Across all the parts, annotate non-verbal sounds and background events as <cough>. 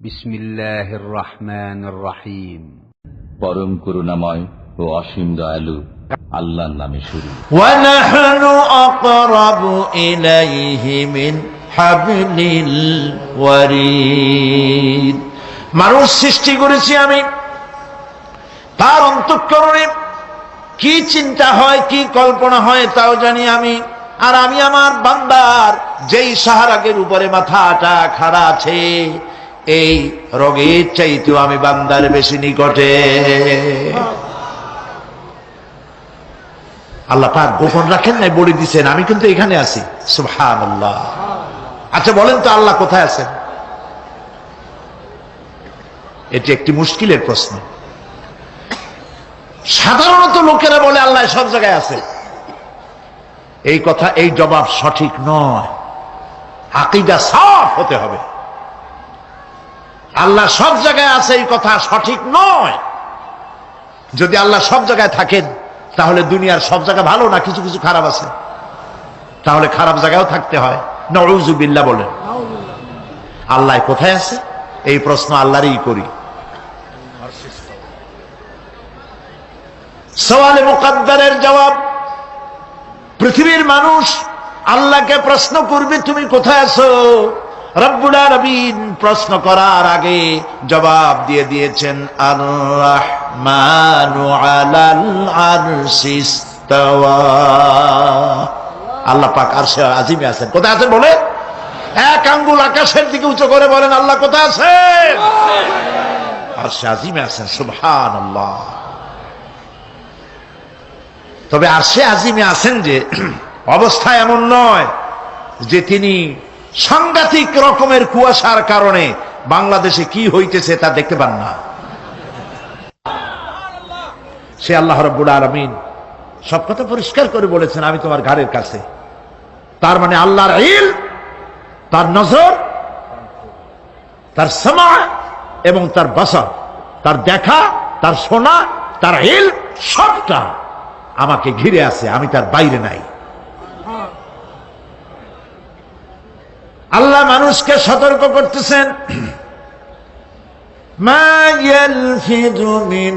বিসমিল্লাহির রহমানির রহিম পরম করুণাময় ও অসীম দয়ালু আল্লাহর নামে শুরু। মানুষ সৃষ্টি করেছি আমি। তার অন্তঃকরণে কি চিন্তা হয় কি কল্পনা হয় তাও জানি আমি। আর আমি আমার বান্দার যেই সাহারাগের উপরে মাথাটা খাড়া আছে এই রোগের চাইতেও আমি বান্দার বেশি নিকটে। আল্লাহ পাক গোপন রাখেন নাই বলে দিচ্ছেন আমি কিন্তু এখানে আছি। সুহান আল্লাহ আচ্ছা বলেন তো আল্লাহ কোথায় আছেন? এটি একটি মুশকিলের প্রশ্ন। সাধারণত লোকেরা বলে, আল্লাহ সব জায়গায় আছে। এই কথা, এই জবাব সঠিক নয়। আকিদা সাফ হতে হবে। আল্লাহ সব জায়গায় আছে এই কথা সঠিক নয়। যদি আল্লাহ সব জায়গায় থাকেন, তাহলে দুনিয়ার সব জায়গা ভালো না কিছু কিছু খারাপ আছে? তাহলে খারাপ জায়গায়ও থাকতে হয়। নজুবিল্লা বলেন। আল্লাহ কোথায় আছে? এই প্রশ্ন আল্লাহরই করি। সওয়ালে মুকদ্দারের জবাব, পৃথিবীর মানুষ আল্লাহকে প্রশ্ন করবে, তুমি কোথায় আছো? রব্বুল আলামিন প্রশ্ন করার আগে জবাব দিয়ে দিয়েছেন আর রহমানু আলাল আরশি আল্লাহ পাক আরশে আজিমে আছেন। কোথায় আছেন বলে এক আঙ্গুল আকাশের দিকে উঁচু করে বলেন, আল্লাহ কোথায় আছেন? আর সে আজিমে আছেন, সুবহানাল্লাহ। তবে আরশে আজিমে আছেন যে, <clears throat> অবস্থা এমন নয় যে তিনি সাংঘাতিক রকমের কুয়াশার কারণে বাংলাদেশে কি হইতেছে তা দেখতে পান না। সে আল্লাহ রব্বুল আলমিন সব কথা পরিষ্কার করে বলেছেন আমি তোমার ঘাড়ের কাছে। তার মানে আল্লাহর ইল, তার নজর, তার সমা এবং তার বাসা, তার দেখা, তার শোনা, তার ইল, সবটা আমাকে ঘিরে আছে, আমি তার বাইরে নাই। আল্লাহ মানুষকে সতর্ক করতেছেন। মিন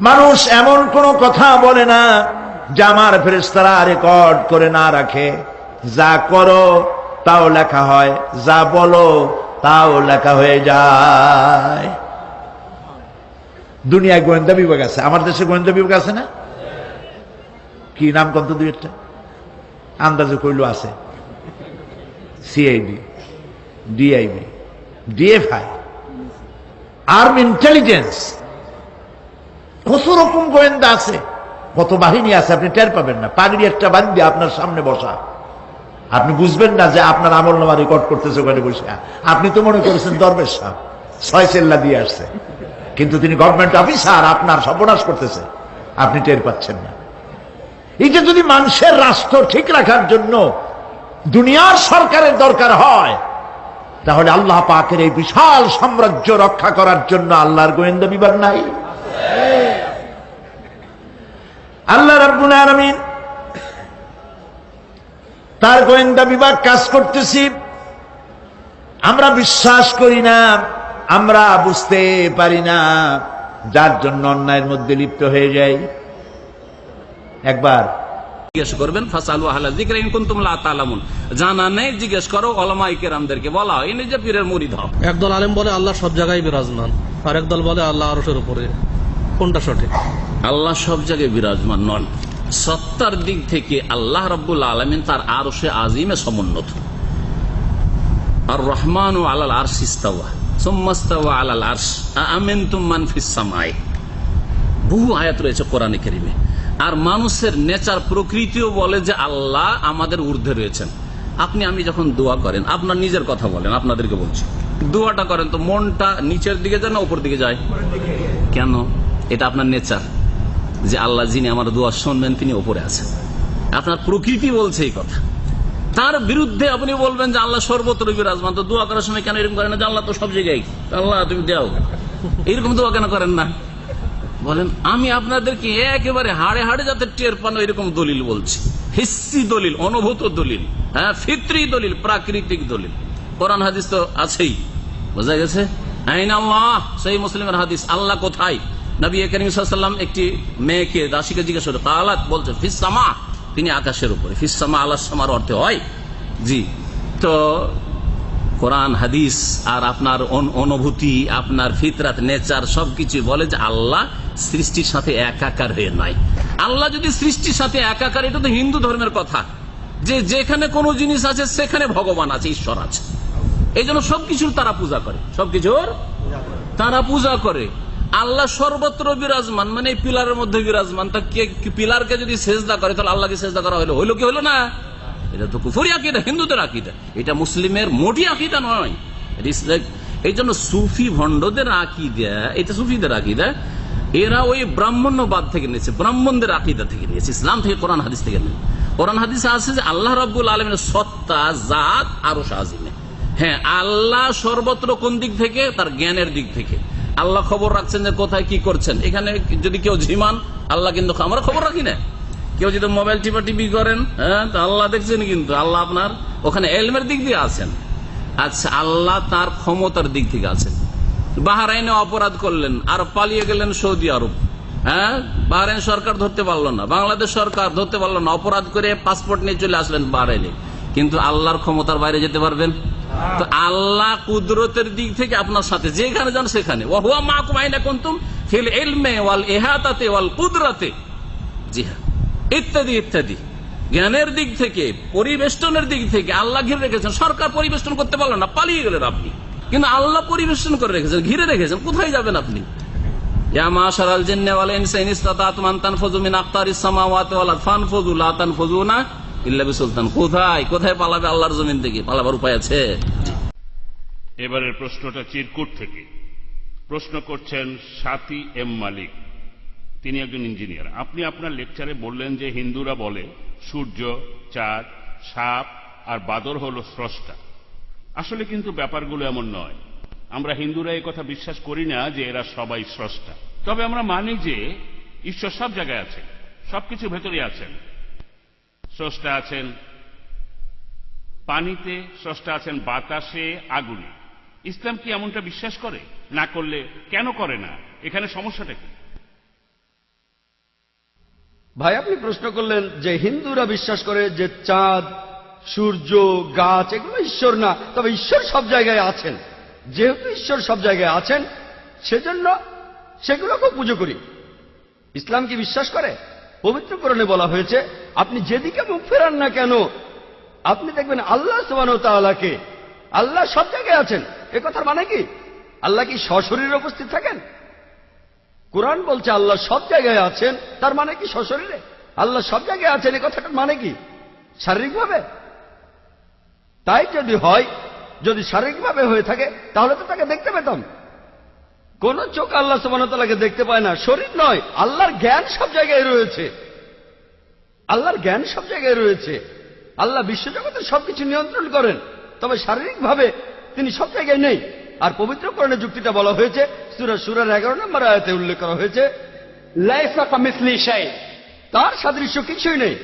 মানুষ এমন কোন কথা বলে না যা আমার ফেরেশতারা রেকর্ড করে না রাখে। যা করো, তাও লেখা হয়, যা বলো, তাও লেখা হয়ে যায়। দুনিয়ায় গোয়েন্দা বিভাগ আছে। আমার দেশে গোয়েন্দা বিভাগ আছে না? কি নাম কত দুই একটা? আন্দাজে কইল আছে। CID DIB, DFI, arm intelligence. কত রকম গোয়েন্দা আছে। কত বাহিনী আছে, আপনি টের পাবেন না। পাগড়ি একটা বান্ধি আপনার সামনে বসা। আপনি বুঝবেন না যে আপনার আমল নামা রেকর্ড করতেছে ওখানে বসে। আপনি তো মনে করেছেন দরবেশ সাহেব। ছয় চেল্লা দিয়ে আসছে। কিন্তু তিনি গভর্নমেন্ট অফিসার আপনার সর্বনাশ করতেছে। আপনি টের পাচ্ছেন না। এই যে যদি মানুষের রাষ্ট্র ঠিক রাখার জন্য দুনিয়ার সরকারের দরকার হয়, তাহলে আল্লাহ পাকের এই বিশাল সাম্রাজ্য রক্ষা করার জন্য আল্লাহর গোয়েন্দা বিভাগ নাই। আল্লাহ রাব্বুল তার গোয়েন্দা বিভাগ কাজ করতেছি। আমরা বিশ্বাস করি না আমরা বুঝতে পারি না যার জন্য অন্যায়ের মধ্যে লিপ্ত হয়ে যাই। একবার। জিজ্ঞেস করবেন ফাসালু আহলা যিকরা কুনতুম লা তাআলামুন জানা নেই জিজ্ঞেস করো বলা হয়নি যে পীরের মুরিদ হও। একদল আলেম বলে আল্লাহ সব জায়গায় বিরাজমান। আর একদল বলে আল্লাহ আরশের উপরে। কোনটা সঠিক? আল্লাহ সব জায়গায় বিরাজমান নন। সত্তার দিক থেকে আল্লাহ রাব্বুল আলামিন তার আরশে আজিমে সমুন্নত। আর রহমান ও আল্লাহ আর ইস্তাওয়া। সুম্মাস্তাওয়া বহু আয়াত রয়েছে কোরআনে কারিমে। আর মানুষের নেচার প্রকৃতিও বলে যে আল্লাহ আমাদের ঊর্ধ্বে রয়েছেন। আপনি, আমি যখন দোয়া করেন, আপনার নিজের কথা বলেন, আপনাদেরকে বলছি। দোয়াটা করেন তো মনটা নিচের দিকে যায় না উপর দিকে যায়? কেন? এটা আপনার নেচার। যে আল্লাহ যিনি আমার দোয়া শুনবেন, তিনি ওপরে আছেন। আপনার প্রকৃতি বলছে এই কথা। তার বিরুদ্ধে আপনি বলবেন যে আল্লাহ সর্বত্র বিরাজমান, তো দোয়া করার সময় কেন এরকম করেন না যে আল্লাহ তো সব জায়গায়? আল্লাহ, তুমি দেও। এরকম দোয়া কেন করেন না? বলেন, আমি আপনাদেরকে একেবারে হাড়ে হাড়ে যাতে টের পান এরকম দলিল বলছি। হিস্সি দলিল, অনুভূত দলিল হ্যাঁ ফিত্রি দলিল, প্রাকৃতিক দলিল। কোরআন হাদিস তো আছেই। বোঝা গেছে? সেই মুসলিমের হাদিস। আল্লাহ কোথায়? নবী করিম সাল্লাম একটি মেয়েকে, দাসীকে জিজ্ঞাসা করে কালাত, বলছে ফিসামা তিনি আকাশের উপরে। ফিসামা আল্লাহ সামার অর্থে হয়। জি। তো কোরআন হাদিস আর আপনার অন- অনুভূতি আপনার ফিতরাত নেচার সবকিছু বলে যে আল্লাহ সৃষ্টির সাথে একাকার হয়ে নয় আল্লাহ যদি সৃষ্টির সাথে একাকার এটা তো হিন্দু ধর্মের কথা। যে যেখানে কোনো জিনিস আছে সেখানে ভগবান আছে ঈশ্বর আছে। এই জন্য সবকিছুর তারা পূজা করে। সবকিছুর তারা পূজা করে। আল্লাহ সর্বত্র বিরাজমান মানে পিলারের মধ্যে বিরাজমান। তা কে পিলারকে যদি সেজদা করে, তাহলে আল্লাহকে সেজদা করা হলো হইল কি হলো না? এটা তো কুফরি আকিদা, হিন্দুদের আকিদা। এটা মুসলিমের মোটি আকিদা নয়। এই জন্য সুফি ভণ্ডদের আকিদা, এটা সুফিদের আকিদা। এরা ওই ব্রাহ্মণ্যবাদ থেকে নিয়েছে, ব্রাহ্মণদের আকিদা থেকে নিয়েছে। ইসলাম থেকে কোরআন, হাদিস থেকে নিয়েছে। কোরআন, হাদিসে আছে যে আল্লাহ রাব্বুল আলমের সত্তা, জাত আরও সাজিমে হ্যাঁ আল্লাহ সর্বত্র কোন দিক থেকে? তার জ্ঞানের দিক থেকে। আল্লাহ খবর রাখছেন যে কোথায় কি করছেন। এখানে যদি কেউ ঝিমান, আল্লাহ কিন্তু আমরা খবর রাখি না। কেউ যদি মোবাইল টিপা টিপি করেন হ্যাঁ তা আল্লাহ দেখছেন কিন্তু। আল্লাহ আপনার ওখানে এলমের দিক দিয়ে আছেন। আচ্ছা আল্লাহ তার ক্ষমতার দিক থেকে আছেন। বাহারাইনে অপরাধ করলেন, আর পালিয়ে গেলেন সৌদি আরব। হ্যাঁ বাহারাইন সরকার ধরতে পারল না, বাংলাদেশ সরকার ধরতে পারল না। অপরাধ করে পাসপোর্ট নিয়ে চলে আসলেন বাহারাইনে। কিন্তু আল্লাহর ক্ষমতার বাইরে যেতে পারবেন? আল্লাহ কুদরতের দিক থেকে আপনার সাথে, যেখানে যান সেখানে। ইত্যাদি ইত্যাদি। জ্ঞানের দিক থেকে, পরিবেষ্টনের দিক থেকে আল্লাহ ঘিরে রেখেছেন। সরকার পরিবেষ্টন করতে পারলেন না, পালিয়ে গেলেন আপনি। কিন্তু আল্লাহ পরিবেষ্টন করে রেখেছেন, ঘিরে রেখেছেন, কোথায় যাবেন আপনি? ইয়া মাশারাল জিন্নি ওয়াল ইনসি ইন ইসতাতাতুম আন তানফুযু মিন আকতারিস সামাওয়াতি ওয়াল আরদ ফানফুযু লা তানফুযুনা ইল্লা বিসুলতান কোথায়? কোথায় পালাবে আল্লাহর জমিন থেকে? পালাবার উপায় আছে? এবারের প্রশ্নটা চিরকুট থেকে। প্রশ্ন করছেন সাথী এম মালিক। তিনি একজন ইঞ্জিনিয়ার। আপনি আপনার লেকচারে বললেন যে হিন্দুরা বলে, সূর্য, চাঁদ, সাপ আর বাদর হল স্রষ্টা। আসলে কিন্তু ব্যাপারগুলো এমন নয়। আমরা হিন্দুরা এই কথা বিশ্বাস করি না যে এরা সবাই স্রষ্টা। তবে আমরা মানি যে ঈশ্বর সব জায়গায় আছেন, সবকিছু ভেতরে আছেন। স্রষ্টা আছেন পানিতে, স্রষ্টা আছেন বাতাসে, আগুনে। ইসলাম কি এমনটা বিশ্বাস করে? না করলে কেন করে না? এখানে সমস্যাটা কি? ভাই, আপনি প্রশ্ন করলেন যে হিন্দুরা বিশ্বাস করে যে চাঁদ, সূর্য, গাছ, এগুলো ঈশ্বর না, তবে ঈশ্বর সব জায়গায় আছেন। যেহেতু ঈশ্বর সব জায়গায় আছেন, সেজন্য সেগুলোকেও পুজো করি। ইসলাম কি বিশ্বাস করে? পবিত্রকরণে বলা হয়েছে, আপনি যেদিকে মুখ ফেরান না কেন, আপনি দেখবেন আল্লাহ সোবান তালাকে আল্লাহ সব জায়গায় আছেন। এ কথার মানে কি? আল্লাহ কি সশরীরে উপস্থিত থাকেন? কোরআন বলছে আল্লাহ সব জায়গায় আছেন, তার মানে কি সশরীরে? আল্লাহ সব জায়গায় আছেন, এ কথাটার মানে কি? শারীরিকভাবে? তাই যদি হয়, যদি শারীরিকভাবে হয়ে থাকে, তাহলে তো তাকে দেখতে পেতাম। কোন চোখ আল্লাহ সুবানতালাকে দেখতে পায় না। শরীর নয়, আল্লাহর জ্ঞান সব জায়গায় রয়েছে। আল্লাহর জ্ঞান সব জায়গায় রয়েছে। আল্লাহ বিশ্বজগতের সবকিছু নিয়ন্ত্রণ করেন, তবে শারীরিকভাবে তিনি সব জায়গায় নেই। আর পবিত্রকরণের যুক্তিটা বলা হয়েছে, সুরা সুরার এগারো নম্বর আয়াতে উল্লেখ করা হয়েছে তার সাদৃশ্য কিছুই নেই।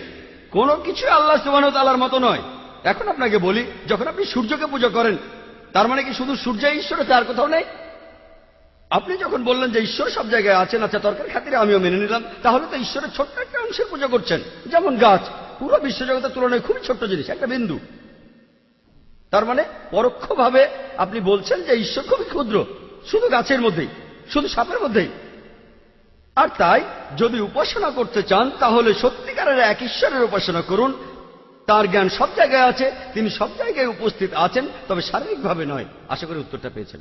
কোনো কিছুই আল্লাহ সুবাহ তালার মতো নয়। এখন আপনাকে বলি, যখন আপনি সূর্যকে পুজো করেন, তার মানে কি শুধু সূর্য ঈশ্বর তার কোথাও নেই? আপনি যখন বললেন যে ঈশ্বর সব জায়গায় আছেন আচ্ছা তর্কের খাতিরে আমিও মেনে নিলাম, তাহলে তো ঈশ্বরের ছোট্ট একটা অংশের পুজো করছেন। যেমন গাছ, পুরো বিশ্বজগতের তুলনায় খুবই ছোট্ট জিনিস, একটা বিন্দু। তার মানে পরোক্ষভাবে আপনি বলছেন যে ঈশ্বর খুবই ক্ষুদ্র, শুধু গাছের মধ্যেই, শুধু সাপের মধ্যেই। আর তাই, যদি উপাসনা করতে চান, তাহলে সত্যিকারের এক ঈশ্বরের উপাসনা করুন। তার জ্ঞান সব জায়গায় আছে, তিনি সব জায়গায় উপস্থিত আছেন, তবে শারীরিকভাবে নয়। আশা করি উত্তরটা পেয়েছেন।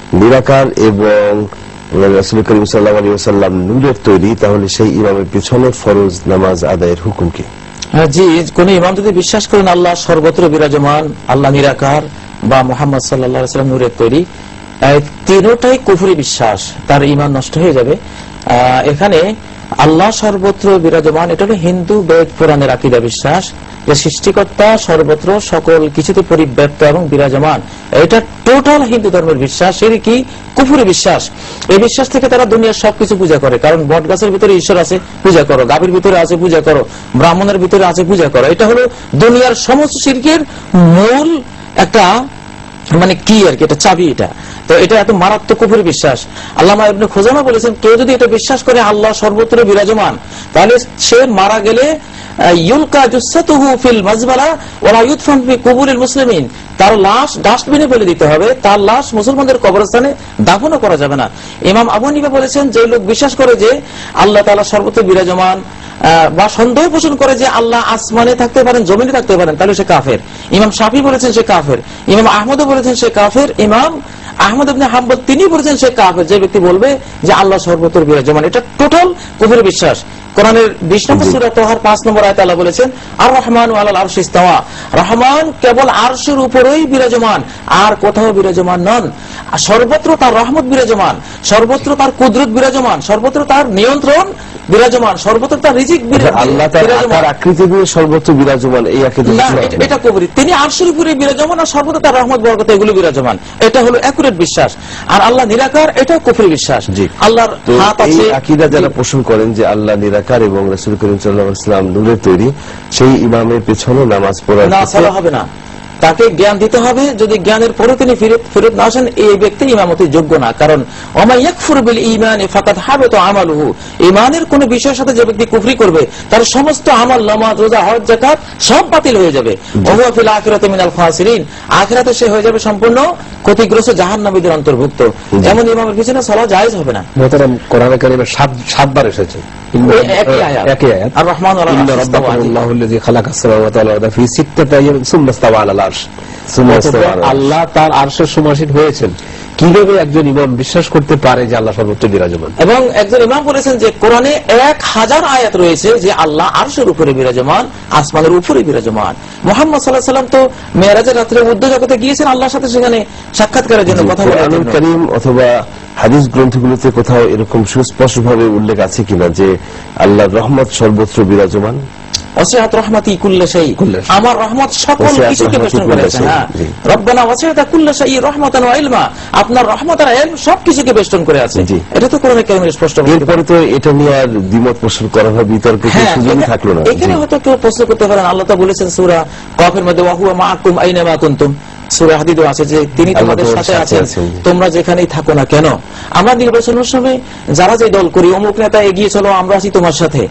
নিরাকার এবং করিম আলী সাল্লাম নূরের তৈরি, তাহলে সেই ইমামের পিছনে ফরজ নামাজ আদায়ের হুকুম কি? জি কোন ইমাম যদি বিশ্বাস করেন আল্লাহ সর্বত্র বিরাজমান, আল্লাহ নিরাকার বা মোহাম্মদ সাল্লাহ সাল্লাম নূরের তৈরি তিনোটাই কুফুরি বিশ্বাস, তার ইমান নষ্ট হয়ে যাবে। এখানে আল্লাহ সর্বত্র বিরাজমান, এটা হলো হিন্দু বেদ পুরাণের আকিদা বিশ্বাস। যে সৃষ্টিকর্তা, সর্বত্র সকল কিছুতে পরিব্যাপ্ত এবং বিরাজমান। এটা টোটাল হিন্দু ধর্মের বিশ্বাস। এর কি? কুফুরি বিশ্বাস। এই বিশ্বাস থেকে তারা দুনিয়ার সবকিছু পূজা করে। কারণ বট গাছের ভিতরে ঈশ্বর আছে, পূজা করো। গাভীর ভিতরে আছে, পূজা করো। ব্রাহ্মণের ভিতরে আছে, পূজা করো। এটা হলো দুনিয়ার সমস্ত শিল্পের মূল একটা মানে কি আর কি? এটা চাবি এটা। তো এটা এত মারাত্মক কুফুরি বিশ্বাস। আল্লামা ইবনে খোজামা বলেছেন, কেউ যদি এটা বিশ্বাস করে আল্লাহ সর্বত্র বিরাজমান, তাহলে সে মারা গেলে দাফনও করা যাবে না। ইমাম আবু বলেছেন, যে লোক বিশ্বাস করে যে আল্লাহ তাআলা সর্বত্র বিরাজমান বা সন্দেহ পোষণ করে যে আল্লাহ আসমানে থাকতে পারেন, জমিনে থাকতে পারেন, তাহলে সে কাফের। ইমাম শাফি বলেছেন সে কাফের। ইমাম আহমদও বলেছেন সে কাফের। ইমাম আহমদ ইবনে হাম্বল তিনি বলেছেন সে কাফের যে ব্যক্তি বলবে যে আল্লাহ সর্বত্র বিরাজমান। এটা টোটাল কুফুরের বিশ্বাস। কোরআনের বিশ নম্বর সূরা তোহার পাঁচ নম্বর আয়াত আল্লাহ বলেছেন আর রহমান আলাল আরশ ইস্তাওয়া। রহমান কেবল আরশের উপরেই বিরাজমান আর কোথাও বিরাজমান নন। সর্বত্র তার রহমত বিরাজমান সর্বত্র তার কুদরত বিরাজমান সর্বত্র তার নিয়ন্ত্রণ বিরাজমান সর্বত্র তার রিজিক আল্লাহ তার বিরাজমান। আকৃতি দিয়ে সর্বত্র বিরাজমান এই আকিদা না এটা- কবরি তিনি আরশের উপরে বিরাজমান আর সর্বদা তার রহমত বরকত এগুলো বিরাজমান। এটা হলো একুরেট বিশ্বাস। আর আল্লাহ নিরাকার এটা কুফরি বিশ্বাস। আল্লাহর হাত আছে আকিদা যারা পোষণ করেন যে আল্লাহ নিরাকার এবং রাসূল করিম সাল্লাহ ইসলাম নূরের তৈরি সেই ইমামের পেছনে নামাজ পড়া না হবে না। তাকে জ্ঞান দিতে হবে। যদি জ্ঞানের পরে তিনি ফেরত না আসেন এই ব্যক্তি ইমামতির যোগ্য না। কারণ অমাইয়াকফুর ইমানে ফাকাদ হাবে তো আমালুহু। ইমানের কোন বিষয়ের সাথে যে ব্যক্তি কুফরি করবে তার সমস্ত আমল নামাজ রোজা হজ যাকাত সব বাতিল হয়ে যাবে। ওহুয়া ফিল আখিরাতে মিনাল খাসিরিন। আখিরাতে সে হয়ে যাবে সম্পূর্ণ ক্ষতিগ্রস্ত জাহান্নামীদের অন্তর্ভুক্ত। এমন ইমামের পিছনে সালা জায়েজ হবে না। মোহতারাম কোরআন কারিমে সাত সাতবার এসেছে। আর রহমান আল্লাহ তার আরশের সমাসীন হয়েছেন। কীভাবে একজন ইমাম বিশ্বাস করতে পারে যে আল্লাহ সর্বত্র বিরাজমান? এবং একজন ইমাম বলেছেন যে কোরআনে এক হাজার আয়াত রয়েছে যে আল্লাহ আরশের উপরে বিরাজমান আসমানের উপরে বিরাজমান। মোহাম্মদ সাল্লাহ সাল্লাম তো মেয়েরাজের রাত্রে মধ্য জগতে গিয়েছেন আল্লাহর সাথে সেখানে সাক্ষাৎকারের জন্য কথা বলার করিম অথবা হাদিস গ্রন্থগুলোতে কোথাও এরকম সুস্পষ্ট ভাবে উল্লেখ আছে কিনা যে আল্লাহর রহমত সর্বত্র বিরাজমান? ওসিয়াত রহমাতি কুল্লা শাই আমার রহমত সকল কিছুকে বেষ্টন করেছে হ্যাঁ। রব্বানা কুল্লা শাই রহমাতান ওয়া ইলমা। আপনার রহমত আর ইলম সবকিছুকে বেষ্টন করে আছে। এটা তো কোরআনে কারিমের স্পষ্ট এরপরে তো এটা নিয়ে আর দ্বিমত পোষণ করা হয় বিতর্কের কোনো হ্যাঁ, এখানে- থাকল না। এখানে হয়তো কেউ প্রশ্ন করতে পারেন আল্লাহ তো বলেছেন সুরা কফের মধ্যে ওয়াহুয়া মাকুম আইনা মা কুনতুম? সুরা হাদিদও আছে যে তিনি তোমাদের সাথে আছেন। তোমরা যেখানেই থাকো না কেন আমরা নির্বাচনের সময় যারা যে দল করি অমুক নেতা এগিয়ে চলো আমরা আছি তোমার সাথে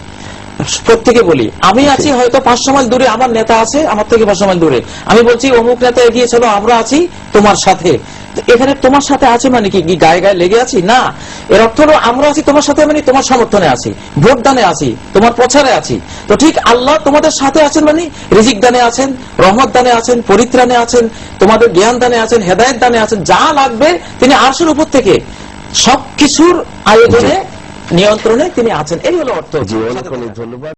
প্রত্যেকে বলি আমি আছি হয়তো পাঁচশো মাইল দূরে আমার নেতা আছে আমার থেকে পাঁচশো মাইল দূরে। আমি বলছি অমুক নেতা এগিয়ে চলো আমরা আছি তোমার সাথে। এখানে তোমার সাথে আছে মানে কি গায়ে গায়ে লেগে আছি? না। এর অর্থ হলো আমরা আছি তোমার সাথে মানে তোমার সমর্থনে আছি ভোট দানে আছি তোমার প্রচারে আছি। তো ঠিক আল্লাহ তোমাদের সাথে আছেন মানে রিজিক দানে আছেন রহমত দানে আছেন পরিত্রাণে আছেন তোমাদের জ্ঞান দানে আছেন হেদায়ত দানে আছেন যা লাগবে তিনি আরশের উপর থেকে। সবকিছুর আয়োজনে নিয়ন্ত্রণে তিনি আছেন। এই হলো অর্থ। ধন্যবাদ।